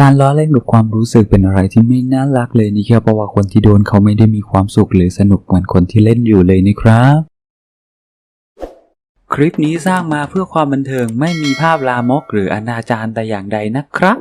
การล้อเล่นกับความรู้สึกเป็นอะไรที่ไม่น่ารักเลยนะครับเพราะว่าคนที่โดนเขาไม่ได้มีความสุขหรือสนุกเหมือนคนที่เล่นอยู่เลยนะครับ คลิปนี้สร้างมาเพื่อความบันเทิงไม่มีภาพลามกหรืออนาจารแต่อย่างใดนะครับ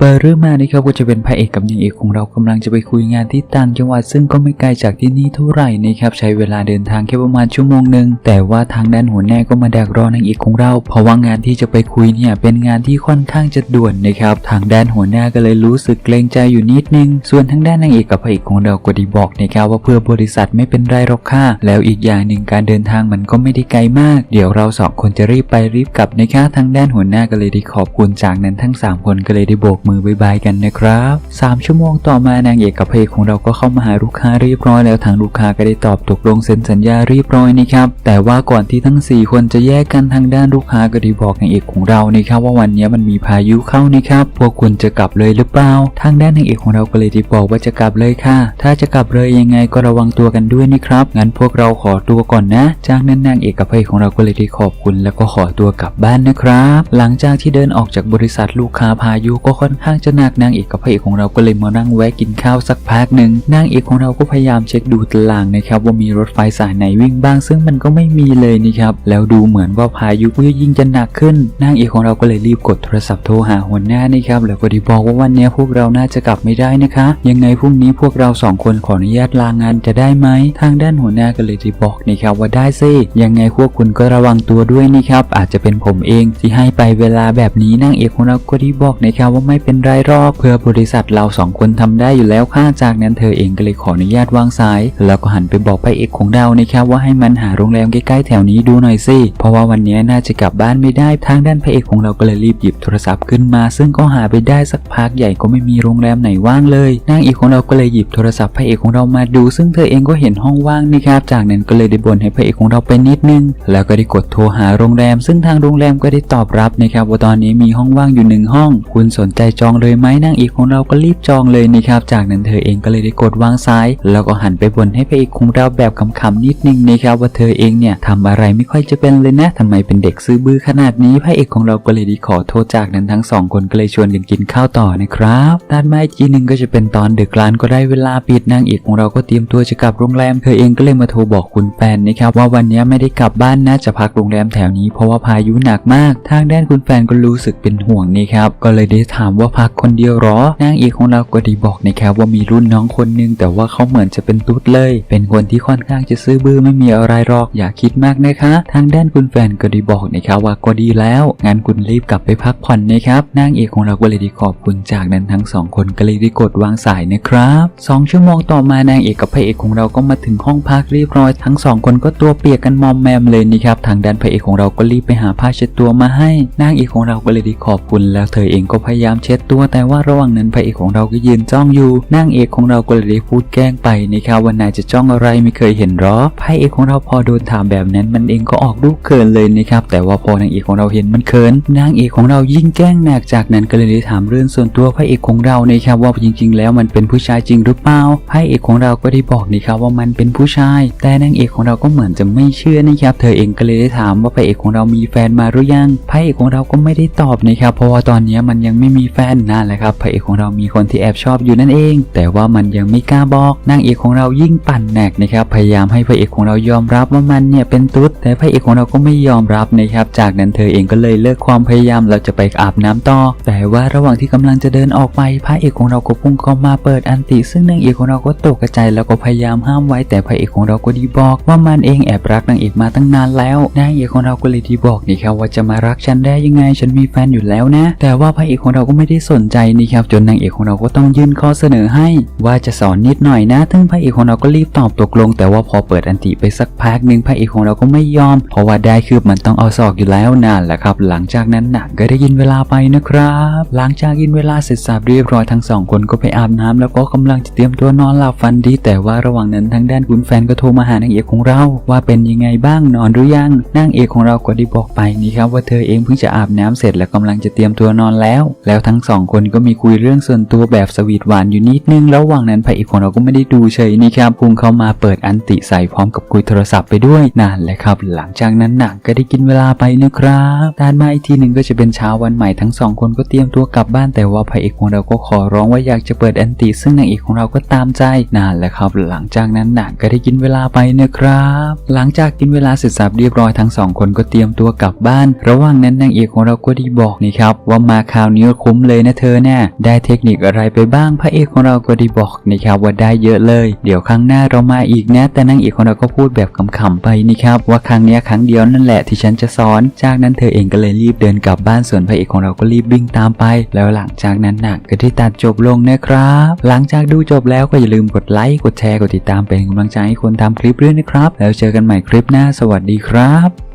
เปิดเรื่องมานะครับก็จะเป็นพระเอกกับนางเอกของเรากำลังจะไปคุยงานที่ต่างจังหวัดซึ่งก็ไม่ไกลจากที่นี่เท่าไหร่นะครับใช้เวลาเดินทางแค่ประมาณชั่วโมงหนึ่งแต่ว่าทางด้านหัวหน้าก็มาดักรอนางเอกของเรา เพราะว่างานที่จะไปคุยเนี่ยเป็นงานที่ค่อนข้างจะด่วนนะครับทางด้านหัวหน้าก็เลยรู้สึกเกรงใจอยู่นิดนึง ส่วนทางด้านนางเอกกับพระเอกของเราก็ด้บอกนะครับว่าเพื่อบริษัทไม่เป็นไรหรอกค่ะแล้วอีกอย่างหนึ่งการเดินทางมันก็ไม่ได้ไกลมาก เดี๋ยวเราสองคนจะรีบไปรีบกลับนะคะทางด้านหัวหน้าก็เลยได้ขอบคุณจากนั้นทั้งสามคนก็เลยได้โบกมือบายบายกันนะครับสามชั่วโมงต่อมานางเอกกับพระเอกของเราก็เข้ามาหาลูกค้าเรียบร้อยแล้วทางลูกค้าก็ได้ตอบตกลงเซ็นสัญญาเรียบร้อยนะครับแต่ว่าก่อนที่ทั้งสี่คนจะแยกกันทางด้านลูกค้าก็ได้บอกนางเอกของเรานะครับว่าวันนี้มันมีพายุเข้านะครับพวกคุณจะกลับเลยหรือเปล่าทางด้านนางเอกของเราก็เลยได้บอกว่าจะกลับเลยค่ะ ถ้าจะกลับเลยยังไงก็ระวังตัวกันด้วยนะครับงั้นพวกเราขอตัวก่อนนะ จากนั้นนางเอกกับพระเอกของเราก็เลยได้ขอบคุณ แล้วก็ขอตัวกลับบ้านนะครับ หลังจากที่เดินออกจากบริษัทลูกค้าพายุก็ค่อนข้างจะหนักนางเอกกับพระเอกของเราก็เลยมานั่งแวะกินข้าวสักพักหนึ่งนางเอกของเราก็พยายามเช็คดูตารางนะครับว่ามีรถไฟสายไหนวิ่งบ้าง ซึ่งมันก็ไม่มีเลยนะครับแล้วดูเหมือนว่าพายุก็ยิ่งจะหนักขึ้นนางเอกของเราก็เลยรีบกดโทรศัพท์โทรหาหัวหน้านะครับแล้วก็ได้บอกว่าวันนี้พวกเราน่าจะกลับไม่ได้นะคะ ยังไงพรุ่งนี้พวกเราสองคนขออนุญาตลางานจะได้ไหมทางด้านหัวหน้าก็เลยได้บอกนะครับว่าได้สิยังไงพวกคุณก็ระวังตัวด้วยนะครับอาจจะเป็นผมเองที่ให้ไปเวลาแบบนี้นางเอกของเราก็ได้บอกนะครับว่าไม่เป็นไรหรอกเพื่อบริษัทเราสองคนทำได้อยู่แล้วค่ะจากนั้นเธอเองก็เลยขออนุญาตวางสาย แล้วก็หันไปบอกพระเอกของเรานะครับว่าให้มันหาโรงแรมใกล้ๆแถวนี้ดูหน่อยสิเพราะว่าวันนี้น่าจะกลับบ้านไม่ได้ทางด้านพระเอกของเราก็เลยรีบหยิบโทรศัพท์ขึ้นมา ซึ่งก็หาไปได้สักพักใหญ่ก็ไม่มีโรงแรมไหนว่างเลยนางเอกของเราก็เลยหยิบโทรศัพท์พระเอกของเรามาดู ซึ่งเธอเองก็เห็นห้องว่างนะครับจากนั้นก็เลยได้บ่นให้พระเอกของเราไปนิดนึง แล้วก็ได้กดโทรหาโรงแรม ซึ่งทางโรงแรมก็ได้ตอบรับนะครับว่าตอนนี้มีห้องว่างอยู่หนึ่งห้อง คุณสนใจจองเลยไหมนางเอกของเราก็รีบจองเลยนะครับ จากนั้นเธอเองก็เลยได้กดวางซ้าย แล้วก็หันไปบ่นให้พระเอกของเราแบบขำๆนิดนึงนะครับว่าเธอเองเนี่ยทำอะไรไม่ค่อยจะเป็นเลยนะทำไมเป็นเด็กซื้อบื้อขนาดนี้พระเอกของเราก็เลยได้ขอโทษจากนั้นทั้งสองคนก็เลยชวนกันกินข้าวต่อนะครับด้านมาอีกทีหนึ่งก็จะเป็นตอนดึกร้านก็ได้เวลาปิดนางเอกของเราก็เตรียมตัวจะกลับโรงแรมเธอเองก็เลยมาโทรบอกคุณแฟนนะครับว่าวันนี้ไม่ได้กลับบ้านนะจะพักโรงแรมแถวนี้เพราะว่าพายุหนักมาก ทางด้านคุณแฟนก็รู้สึกเป็นห่วงนี่ครับก็เลยได้ถามว่าว่าพักคนเดียวหรอนางเอกของเราก็ได้บอกนะครับว่ามีรุ่นน้องคนนึง แต่ว่าเขาเหมือนจะเป็นตุ๊ดเลย เป็นคนที่ค่อนข้างจะซื้อบื้อไม่มีอะไรหรอกอย่าคิดมากนะคะ ทางด้านคุณแฟนก็ได้บอกนะครับว่าก็ดีแล้วงั้นคุณรีบกลับไปพักผ่อนนะครับนางเอกของเราก็เลยได้ขอบคุณจากนั้นทั้งสองคนก็เลยได้กดวางสายนะครับสองชั่วโมงต่อมานางเอกกับพระเอกของเราก็มาถึงห้องพักเรียบร้อยทั้งสองคนก็ตัวเปียกกันมอมแมมเลยนะครับทางด้านพระเอกของเราก็รีบไปหาผ้าเช็ดตัวมาให้นางเอกของเราก็เลยได้ขอบคุณแล้วเธอเองก็พยายามเช็ดตัวแต่ว่าระหว่างนั้นพระเอกของเราก็ยืนจ้องอยู่นางเอกของเราก็เลยได้พูดแกล้งไปนะครับว่านายจะจ้องอะไรไม่เคยเห็นหรอพระเอกของเราพอโดนถามแบบนั้นมันเองก็ออกลูกเขินเลยนะครับแต่ว่าพอนางเอกของเราเห็นมันเขินนางเอกของเรายิ่งแกล้งหนักจากนั้นก็เลยได้ถามเรื่องส่วนตัวพระเอกของเรานะครับว่าจริง ๆ แล้วมันเป็นผู้ชายจริงหรือเปล่าพระเอกของเราก็ได้บอกนะครับว่ามันเป็นผู้ชาย แต่นางเอกของเราก็เหมือนจะไม่เชื่อนะครับเธอเองก็เลยได้ถามว่าพระเอกของเรามีแฟนมาหรือยังพระเอกของเราก็ไม่ได้ตอบนะครับเพราะว่าตอนนี้มันยังไม่มีแฟนนั่นแหละครับพระเอกของเรามีคนที่แอบชอบอยู่นั่นเอง แต่ว่ามันยังไม่กล้าบอกนางเอกของเรายิ่งปั่นหนักนะครับพยายามให้พระเอกของเรายอมรับว่ามันเนี่ยเป็นตุ๊ดแต่พระเอกของเราก็ไม่ยอมรับนะครับจากนั้นเธอเองก็เลยเลิกความพยายามเราจะไปอาบน้ำต่อ แต่ว่าระหว่างที่กำลังจะเดินออกไปพระเอกของเราก็พุ่งเข้ามาเปิดอันติ ซึ่งนางเอกของเราก็ตกกระจายแล้วก็พยายามห้ามไว้แต่พระเอกของเราก็ดีบอกว่ามันเองแอบรักนางเอกมาตั้งนานแล้วนางเอกของเราก็เลยดีบอกนี่ครับว่าจะมารักฉันได้ยังไงฉันมีแฟนอยู่แล้วนะ แต่ว่าพระเอกของเราก็ไม่ได้สนใจนี่ครับจนนางเอกของเราก็ต้องยื่นข้อเสนอให้ ว่าจะสอนนิดหน่อยนะซึ่งพระเอกของเราก็รีบตอบตกลง แต่ว่าพอเปิดอันติไปสักพักหนึ่งพระเอกของเราก็ไม่ยอม เพราะว่าได้คืบมันต้องเอาศอกอยู่แล้วนานแหละครับ หลังจากนั้นนักก็ได้ยินเวลาไปนะครับ หลังจากยินเวลาเสร็จสับเรียบร้อยทั้งสองคนก็ไปอาบน้ำแล้วก็กำลังจะเตรียมตัวนอนหลับฝันดี แต่ว่าระหว่างนั้นทางด้านคุณแฟนก็โทรมาหานางเอกของเรา ว่าเป็นยังไงบ้างนอนหรือยังนางเอกของเราก็ได้บอกไปนี่ครับว่าเธอเองเพิ่งจะอาบน้ำเสร็จแล้วกำลังจะเตรียมตัวนอนแล้ว แล้วทั้งทั้งสองคนก็มีคุยเรื่องส่วนตัวแบบสวีทหวานอยู่นิดนึงระหว่างนั้นพระเอกของเราก็ไม่ได้ดูเฉยนี่ครับพุ่งเข้ามาเปิดอันติใส่พร้อมกับคุยโทรศัพท์ไปด้วยนั่นแหละครับ หลังจากนั้นหนังก็ได้กินเวลาไปนะครับด้านมาอีกทีหนึ่งก็จะเป็นเช้าวันใหม่ทั้งสองคนก็เตรียมตัวกลับบ้านแต่ว่าพระเอกของเราก็ขอร้องว่าอยากจะเปิดอันติ ซึ่งนางเอกของเราก็ตามใจนั่นแหละครับ หลังจากนั้นหนังก็ได้กินเวลาไปนะครับ หลังจากกินเวลาเสร็จสับเรียบร้อยทั้งสองคนก็เตรียมตัวกลับบ้าน ระหว่างนั้นนางเอกของเราก็ได้บอกนี่ครับว่ามาคราวนี้คุ้มเลยนะเธอเนี่ย ได้เทคนิคอะไรไปบ้างพระเอกของเราก็ได้บอกนะครับว่าได้เยอะเลย เดี๋ยวครั้งหน้าเรามาอีกนะ แต่นางเอกของเราก็พูดแบบขำๆไปนี่ครับว่าครั้งนี้ครั้งเดียวนั่นแหละที่ฉันจะสอน จากนั้นเธอเองก็เลยรีบเดินกลับบ้านส่วนพระเอกของเราก็รีบวิ่งตามไป แล้วหลังจากนั้นหนังก็ได้ตัดจบลงนะครับ หลังจากดูจบแล้วก็อย่าลืมกดไลค์กดแชร์กดติดตามเป็นกำลังใจให้คนทำคลิปด้วยนะครับ แล้วเจอกันใหม่คลิปหน้าสวัสดีครับ